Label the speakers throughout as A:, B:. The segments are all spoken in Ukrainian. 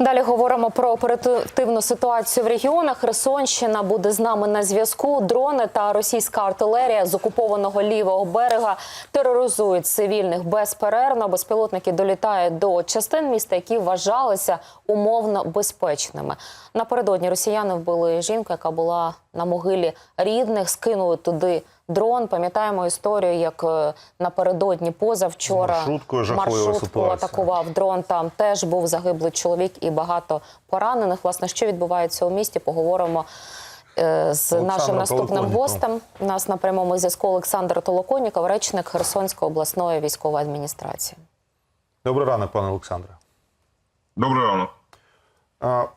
A: Далі говоримо про оперативну ситуацію в регіонах. Херсонщина буде з нами на зв'язку. Дрони та російська артилерія з окупованого лівого берега тероризують цивільних безперервно. Безпілотники долітають до частин міста, які вважалися умовно безпечними. Напередодні росіяни вбили жінку, яка була на могилі рідних, скинули туди дрон. Пам'ятаємо історію, як е, напередодні позавчора
B: маршруткою
A: маршрутку атакував дрон. Там теж був загиблий чоловік і багато поранених. Власне, що відбувається у місті, поговоримо. е, З
B: Олександр
A: нашим наступним гостем у нас на прямому зв'язку Олександр Толоконіков, речник Херсонської обласної військової адміністрації.
B: Добрий ранок, пане Олександре.
C: Добрий ранок.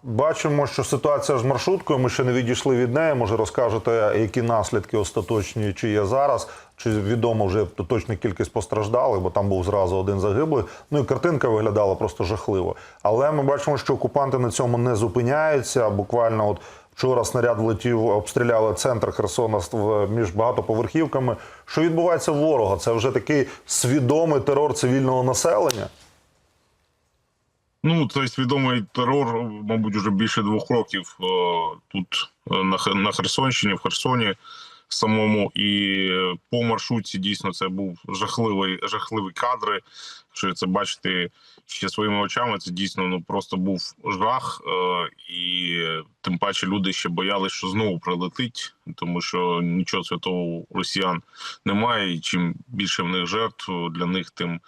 B: Бачимо, що ситуація з маршруткою. Ми ще не відійшли від неї. Може, розкажете, які наслідки остаточні чи є зараз, чи відомо вже точна кількість постраждалих, бо там був зразу один загиблий. Ну і картинка виглядала просто жахливо. Але ми бачимо, що окупанти на цьому не зупиняються. Буквально, от вчора снаряд влетів, обстріляли центр Херсона між багатоповерхівками. Що відбувається ворога? Це вже такий свідомий терор цивільного населення.
C: Ну, цей свідомий терор, мабуть, вже більше двох років е, тут е, на, Хе- Херсонщині, в Херсоні самому. І по маршрутці дійсно це був жахливий, жахливі кадри. Що це бачити ще своїми очами, це дійсно ну просто був жах. Е, і тим паче люди ще боялись, що знову прилетить, тому що нічого святого у росіян немає. І чим більше в них жертв для них, тим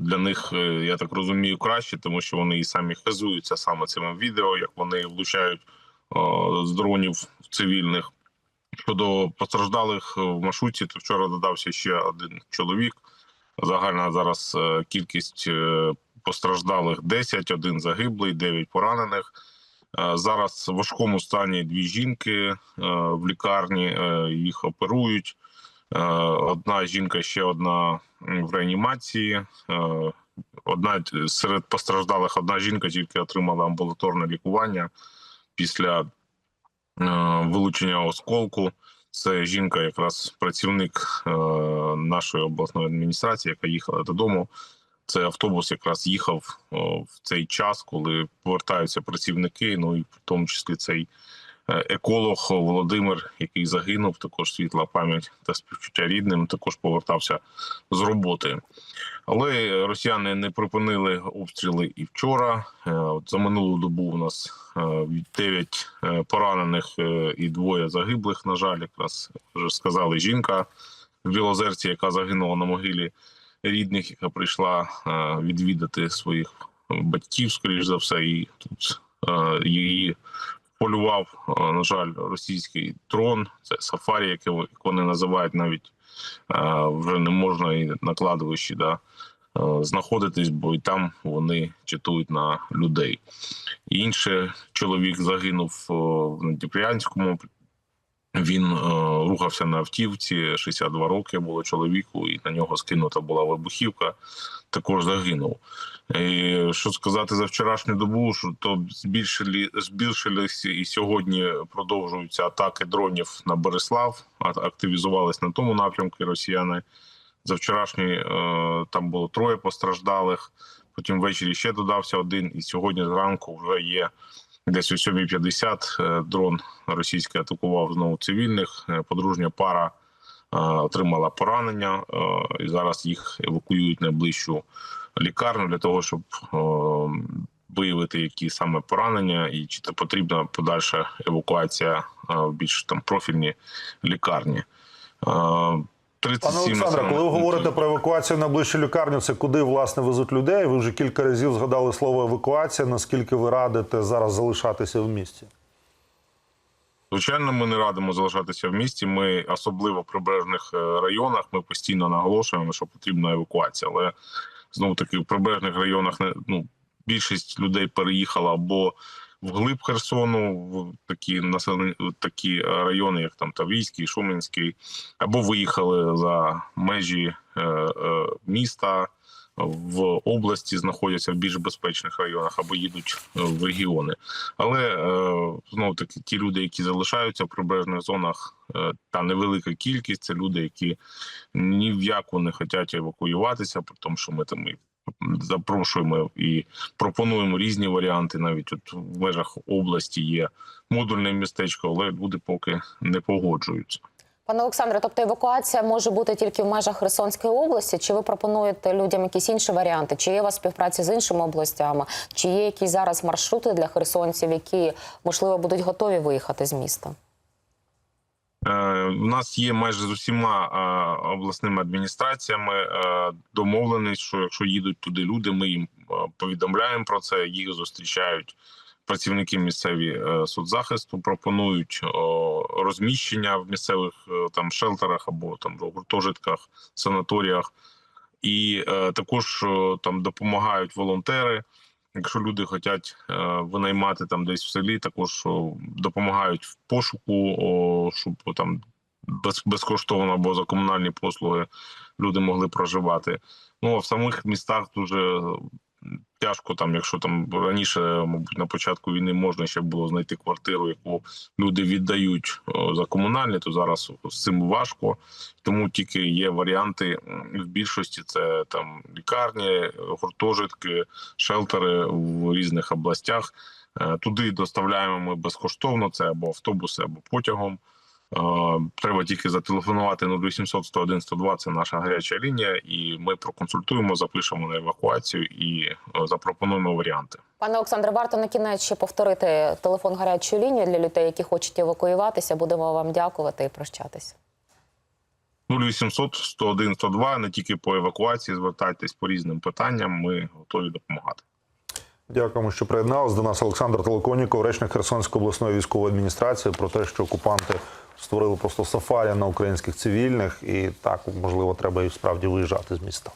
C: для них, е, я так розумію, краще, тому що вони і самі хизуються саме цими відео, як вони влучають е, з дронів цивільних. Щодо постраждалих в маршрутці, то вчора додався ще один чоловік. Загальна зараз е, кількість е, постраждалих 10, один загиблий, 9 поранених. Е, Зараз в важкому стані дві жінки е, в лікарні, е, їх оперують. Е, Одна жінка, ще одна в реанімації. Е, Одна серед постраждалих одна жінка тільки отримала амбулаторне лікування після е, вилучення осколку. Це жінка, якраз працівник е, нашої обласної адміністрації, яка їхала додому. Це автобус якраз їхав в цей час, коли повертаються працівники. Ну і в тому числі цей е, еколог Володимир, який загинув, також світла пам'ять та співчуття рідним, також повертався з роботи. Але росіяни не припинили обстріли і вчора. Е, От за минулу добу у нас 9 поранених е, і двоє загиблих. На жаль, якраз вже сказали жінка в Білозерці, яка загинула на могилі рідних, яка прийшла е, відвідати своїх батьків, скоріш за все, і тут е, її полював, е, на жаль, російський трон. Це сафарі, яке як вони називають навіть е, вже не можна і на кладовищі да, е, знаходитись, бо і там вони читують на людей. Інший чоловік загинув в Надніпрянському. Він е, рухався на автівці, 62 роки було чоловіку, і на нього скинута була вибухівка. Також загинув. І, що сказати за вчорашню добу, що то збільшили, збільшилися і сьогодні продовжуються атаки дронів на Береслав. Активізувались на тому напрямку росіяни. За вчорашній е, там було троє постраждалих. Потім ввечері ще додався один, і сьогодні зранку вже є десь о 7.50 е, дрон російський атакував знову цивільних. Е, Подружня пара е, отримала поранення, і зараз їх евакуюють найближчу лікарню для того, щоб виявити, які саме поранення, і чи це потрібна подальша евакуація в більш там профільні лікарні. Е, 37
B: Пане Олександре, коли ви говорите про евакуацію на ближчу лікарню, це куди власне везуть людей? Ви вже кілька разів згадали слово евакуація. Наскільки ви радите зараз залишатися в місті?
C: Звичайно, ми не радимо залишатися в місті. Ми особливо в прибережних е, районах. Ми постійно наголошуємо, що потрібна евакуація. Але знову таки в прибережних районах ну більшість людей переїхала або вглиб Херсону, в такі населені такі е, райони, як там Таврійський, Шуменський, або виїхали за межі е, е, міста. В області знаходяться в більш безпечних районах або їдуть е, в регіони. Але е, знову таки ті люди, які залишаються в прибережних зонах, та невелика кількість це люди, які ні в яку не хочуть евакуюватися, при тому, що ми там і запрошуємо і пропонуємо різні варіанти. Навіть от в межах області є модульне містечко, але люди поки не погоджуються.
A: Пане Олександре, тобто евакуація може бути тільки в межах Херсонської області? Чи ви пропонуєте людям якісь інші варіанти? Чи є у вас співпраця з іншими областями? Чи є якісь зараз маршрути для херсонців, які можливо будуть готові виїхати з міста?
C: Е, У нас є майже з усіма е, обласними адміністраціями е, домовленість, що якщо їдуть туди люди, ми їм е, повідомляємо про це. Їх зустрічають працівники місцеві е, соцзахисту, пропонують розміщення в місцевих е, там шелтерах або там гуртожитках, санаторіях, і е, також е, там допомагають волонтери. Якщо люди хочуть е, винаймати там десь в селі, також допомагають в пошуку, о, щоб там без, безкоштовно або за комунальні послуги люди могли проживати. Ну а в самих містах дуже тяжко, там, якщо там раніше, мабуть, на початку війни можна ще було знайти квартиру, яку люди віддають за комунальні, то зараз з цим важко. Тому тільки є варіанти в більшості це там лікарні, гуртожитки, шелтери в різних областях. Е, Туди доставляємо ми безкоштовно. Це або автобуси, або потягом. Е, Треба тільки зателефонувати 0800 101 102, це наша гаряча лінія, і ми проконсультуємо, запишемо на евакуацію і е, запропонуємо варіанти.
A: Пане Олександре, варто на кінець ще повторити телефон гарячої лінії для людей, які хочуть евакуюватися. Будемо вам дякувати і прощатися.
C: 0800 101 102, не тільки по евакуації, звертайтесь по різним питанням. Ми готові допомагати.
B: Дякуємо, що приєдналися до нас. Олександр Толоконіков, речник Херсонської обласної військової адміністрації, про те, що окупанти створили просто сафарі на українських цивільних, і так можливо треба і справді виїжджати з міста.